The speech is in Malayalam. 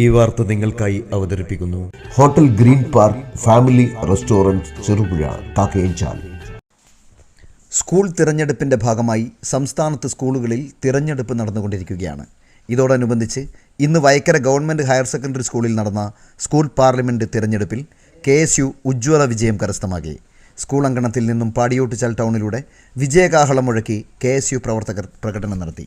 ഈ വാർത്ത നിങ്ങൾക്കായി അവതരിപ്പിക്കുന്നു. Hotel green park family restaurant Cherupuzha Kakkayanchal. School തിരഞ്ഞെടുപ്പിന്റെ ഭാഗമായി സംസ്ഥാനത്ത് സ്കൂളുകളിൽ തിരഞ്ഞെടുപ്പ് നടന്നുകൊണ്ടിരിക്കുകയാണ്. ഇതോടനുബന്ധിച്ച് ഇന്ന് വയക്കര ഗവൺമെന്റ് ഹയർ സെക്കൻഡറി സ്കൂളിൽ നടന്ന സ്കൂൾ പാർലമെന്റ് തിരഞ്ഞെടുപ്പിൽ കെ എസ് യു ഉജ്ജ്വല വിജയം കരസ്ഥമാക്കി. സ്കൂൾ അങ്കണത്തിൽ നിന്നും പാടിയോട്ടിച്ചാൽ ടൗണിലൂടെ വിജയകാഹളം മുഴക്കി കെ എസ് യു പ്രവർത്തകർ പ്രകടനം നടത്തി.